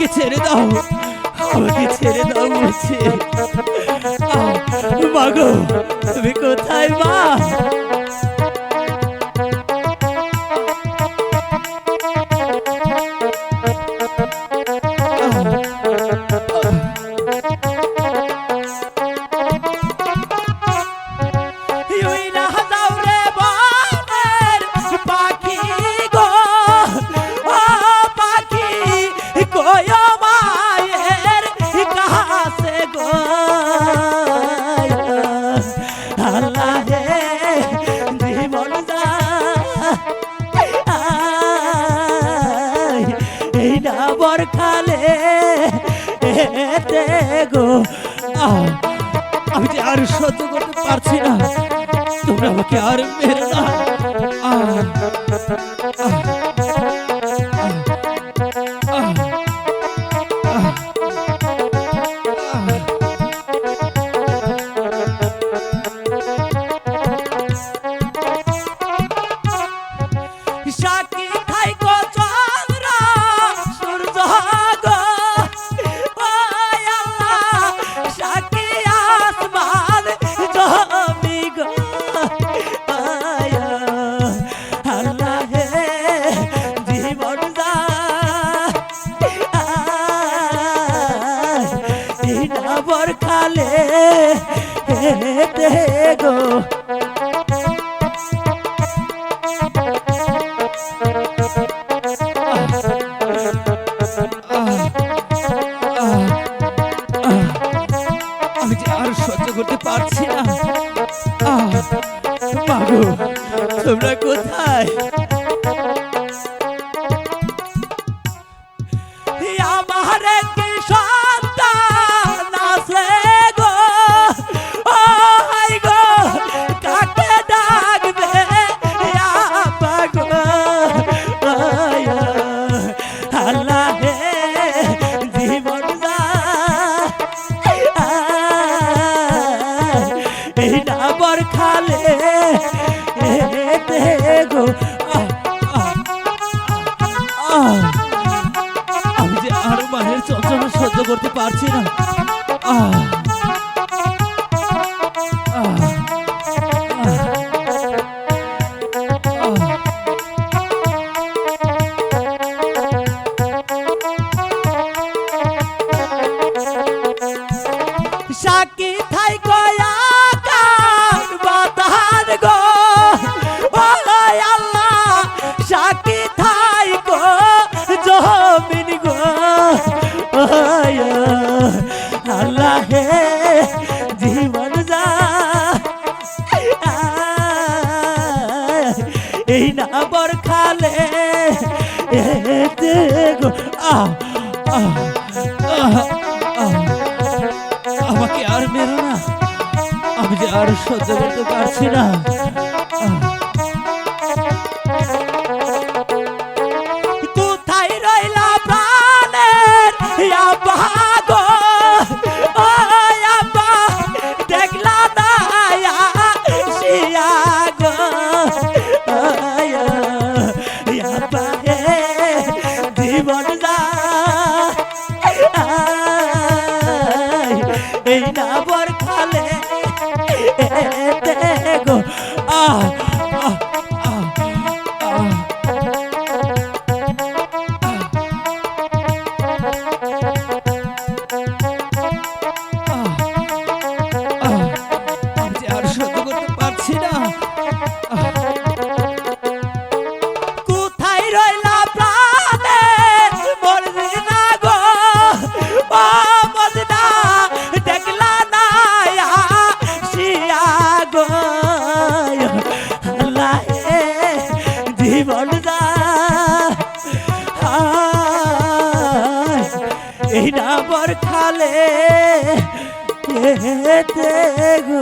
আমাকে ছেড়ে দাও। আমাকে ছেড়ে দাও বলছে। মাগো তুমি কোথায় মা? আমি যে আর সহ্য করতে পারছি না। তোমরা আমাকে আর মেরে না কালে গো। পারছি না। তোমরা কোথায়? আমি যে আরও মায়ের যন্ত্রণা সহ্য করতে পারছি না। আহ। না বরখালে আমাকে আর মেরো না। আমি যে আর সহ্য করতে পারছি না। কাবর খালে। গো আহ আর সহ্য করতে পারছি না। গোবর খালে গো।